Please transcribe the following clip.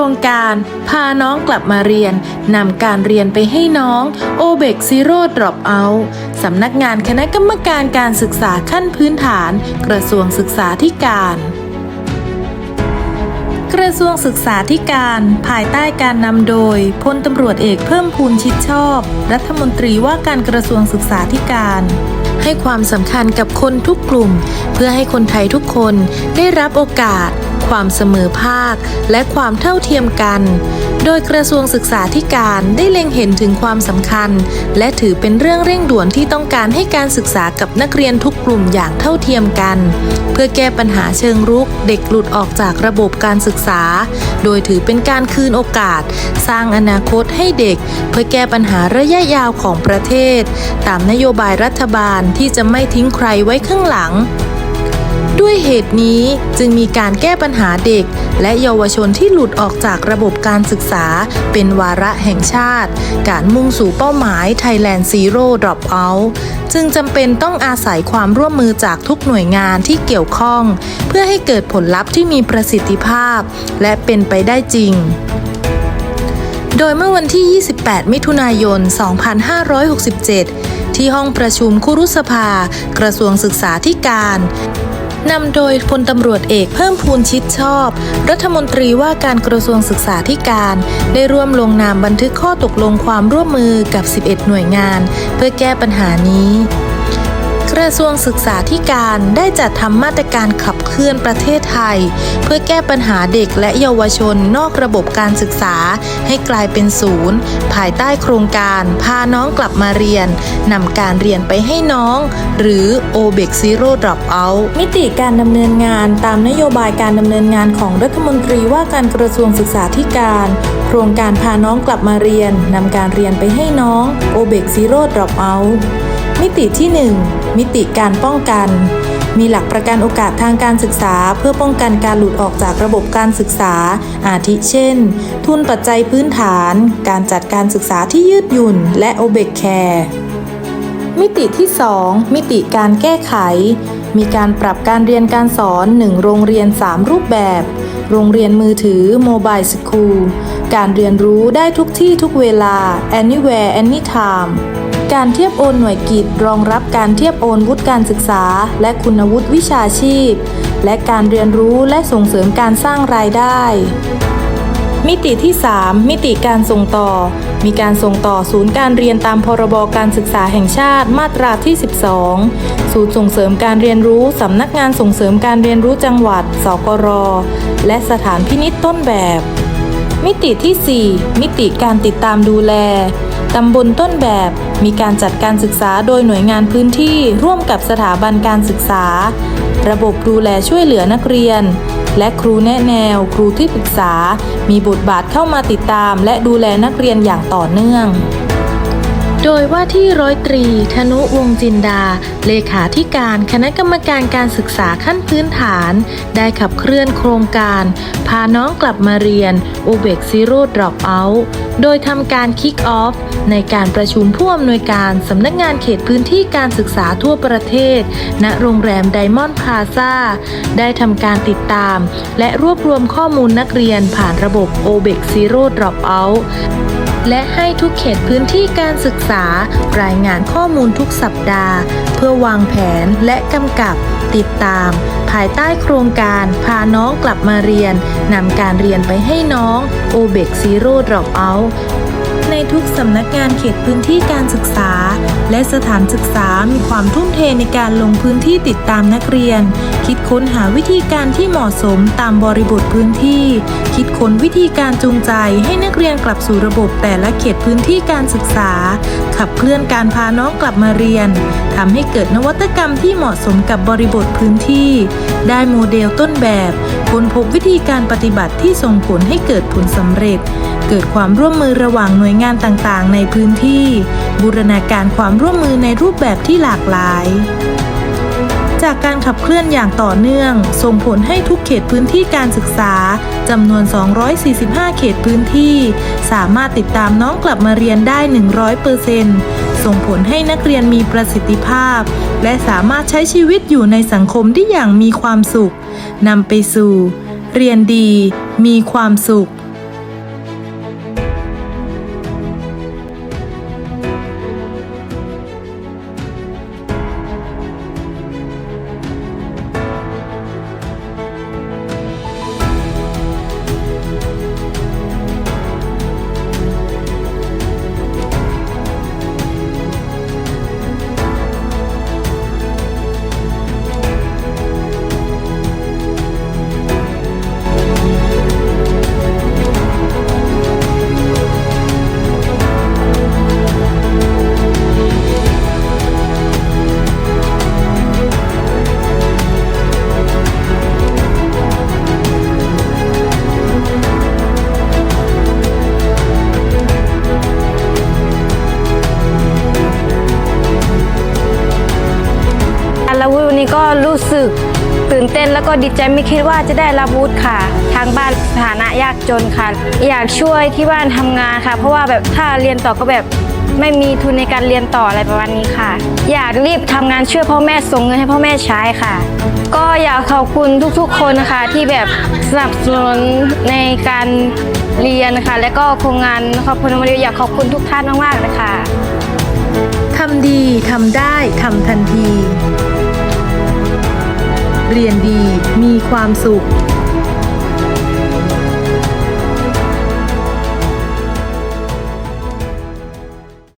รงการพาน้องกลับมาเรียนนำการเรียนไปให้น้องโอเบกซีโร่ดรอปเอาสำนักงานคณะกรรมการการศึกษาขั้นพื้นฐาน กระทรวงศึกษาธิการกระทรวงศึกษาธิการ ภายใต้การนำโดยพลตำรวจเอกเพิ่มพูนชิดชอบ รัฐมนตรีว่าการกระทรวงศึกษาธิการ ให้ความสำคัญกับคนทุกกลุ่ม เพื่อให้คนไทยทุกคนได้รับโอกาส ความเสมอภาค และความเท่าเทียมกัน ดยกระทรวงศึกษาธิการได้เล็งเห็นถึงความสำคัญ และถือเป็นเรื่องเร่งด่วนที่ต้องการให้การศึกษากับนักเรียนทุกกลุ่มอย่างเท่าเทียมกัน เพื่อแก้ปัญหาเชิงรุกเด็กหลุดออกจากระบบการศึกษา โดยถือเป็นการคืนโอกาส สร้างอนาคตให้เด็ก เพื่อแก้ปัญหาระยะยาวของประเทศ ตามนโยบายรัฐบาลที่จะไม่ทิ้งใครไว้ข้างหลัง ด้วยเหตุนี้จึงมีการแก้ปัญหาเด็ก และเยาวชนที่หลุดออกจากระบบการศึกษา เป็นวาระแห่งชาติ การมุ่งสู่เป้าหมาย Thailand Zero Dropout จึงจำเป็นต้องอาศัยความร่วมมือจากทุกหน่วยงานที่เกี่ยวข้อง เพื่อให้เกิดผลลัพธ์ที่มีประสิทธิภาพ และเป็นไปได้จริงโดยเมื่อวันที่ 28 มิถุนายน 2567 ที่ห้องประชุมคุรุสภา กระทรวงศึกษาธิการ นำโดยพลตำรวจเอกเพิ่มพูนชิดชอบ รัฐมนตรีว่าการกระทรวงศึกษาธิการ ได้ร่วมลงนามบันทึกข้อตกลงความร่วมมือกับ 11 หน่วยงาน เพื่อแก้ปัญหานี้ กระทรวงศึกษาธิการได้จัดทำมาตรการขับเคลื่อนประเทศไทย เพื่อแก้ปัญหาเด็กและเยาวชนนอกระบบการศึกษา ให้กลายเป็นศูนย์ ภายใต้โครงการพาน้องกลับมาเรียนนำการเรียนไปให้น้อง หรือ o b e c Zero Dropout มิติการดำเนินงานตามนโยบายการดำเนินงานของรัฐมนตรีว่าการกระทรวงศึกษาธิการ โครงการพาน้องกลับมาเรียนนำการเรียนไปให้น้อง o b e c Zero Dropout มิติที่ 1 มิติการป้องกัน มีหลักประกันโอกาสทางการศึกษา เพื่อป้องกันการหลุดออกจากระบบการศึกษา อาทิเช่น ทุนปัจจัยพื้นฐาน การจัดการศึกษาที่ยืดหยุ่น และโอเบกแคร์มิติที่ 2 มิติการแก้ไข มีการปรับการเรียนการสอน 1 โรงเรียน 3 รูปแบบ โรงเรียนมือถือโมบายสคูลการเรียนรู้ได้ทุกที่ทุกเวลา anywhere anytime การเทียบโอนหน่วยกิจรองรับการเทียบโอนวุฒิการศึกษา และคุณวุฒิวิชาชีพ และการเรียนรู้และส่งเสริมการสร้างรายได้ มิติที่ 3 มิติการส่งต่อ มีการส่งต่อศูนย์การเรียนตามพรบการศึกษาแห่งชาติมาตราที่ 12 ศูนย์ส่งเสริมการเรียนรู้สำนักงานส่งเสริมการเรียนรู้จังหวัด สกร และสถานพินิจต้นแบบ มิติที่ 4 มิติการติดตามดูแล ตำบลต้นแบบ มีการจัดการศึกษาโดยหน่วยงานพื้นที่ร่วมกับสถาบันการศึกษา ระบบดูแลช่วยเหลือนักเรียน และครูแนะแนว ครูที่ปรึกษา มีบทบาทเข้ามาติดตาม และดูแลนักเรียนอย่างต่อเนื่อง โดยว่าที่ร้อยตรี ธนุวงจินดา เลขาธิการคณะกรรมการการศึกษาขั้นพื้นฐาน ได้ขับเคลื่อนโครงการ พาน้องกลับมาเรียน u b e c Zero Dropout โดยทำการคิกออฟในการประชุมผู้อำนวยการสำนักงานเขตพื้นที่การศึกษาทั่วประเทศ ณโรงแรมไดมอนด์พลาซาได้ทำการติดตาม และรวบรวมข้อมูลนักเรียนผ่านระบบ o b e c Zero Dropout และให้ทุกเขตพื้นที่การศึกษารายงานข้อมูลทุกสัปดาห์ เพื่อวางแผนและกำกับ ติดตาม ภายใต้โครงการพาน้องกลับมาเรียนนำการเรียนไปให้น้อง o b e c Zero Dropout ในทุกสำนักงานเขตพื้นที่การศึกษา และสถานศึกษามีความทุ่มเทในการลงพื้นที่ติดตามนักเรียน คิดค้นหาวิธีการที่เหมาะสมตามบริบทพื้นที่ คิดค้นวิธีการจูงใจให้นักเรียนกลับสู่ระบบแต่ละเขตพื้นที่การศึกษา ขับเคลื่อนการพาน้องกลับมาเรียนทำให้เกิดนวัตกรรมที่เหมาะสมกับบริบทพื้นที่ ได้โมเดลต้นแบบค้นพบวิธีการปฏิบัติที่ส่งผลให้เกิดผลสำเร็จ เกิดความร่วมมือระหว่างหน่วยงานงานต่างๆ ในพื้นที่ บูรณาการความร่วมมือในรูปแบบที่หลากหลาย จากการขับเคลื่อนอย่างต่อเนื่อง ส่งผลให้ทุกเขตพื้นที่การศึกษาจำนวน 245 เขตพื้นที่ สามารถติดตามน้องกลับมาเรียนได้ 100%ส่งผลให้นักเรียนมีประสิทธิภาพ และสามารถใช้ชีวิตอยู่ในสังคมที่อย่างมีความสุขนำไปสู่ เรียนดี มีความสุข ต้นแล้วก็ดีใจไม่คิดว่าจะได้รับวุฒิค่ะ ทางบ้านสถานะยากจนค่ะ อยากช่วยที่บ้านทำงานค่ะ เพราะว่าแบบถ้าเรียนต่อก็แบบไม่มีทุนในการเรียนต่ออะไรประมาณนี้ค่ะ อยากรีบทำงานช่วยพ่อแม่ส่งเงินให้พ่อแม่ใช้ค่ะ ก็อยากขอบคุณทุกๆ คนนะคะ ที่แบบสนับสนุนในการเรียนค่ะ และก็โครงงานขอบคุณมาริอยากขอบคุณทุกท่านมากๆเลยค่ะทำดีทำได้ทำทันที เรียนดีมีความสุข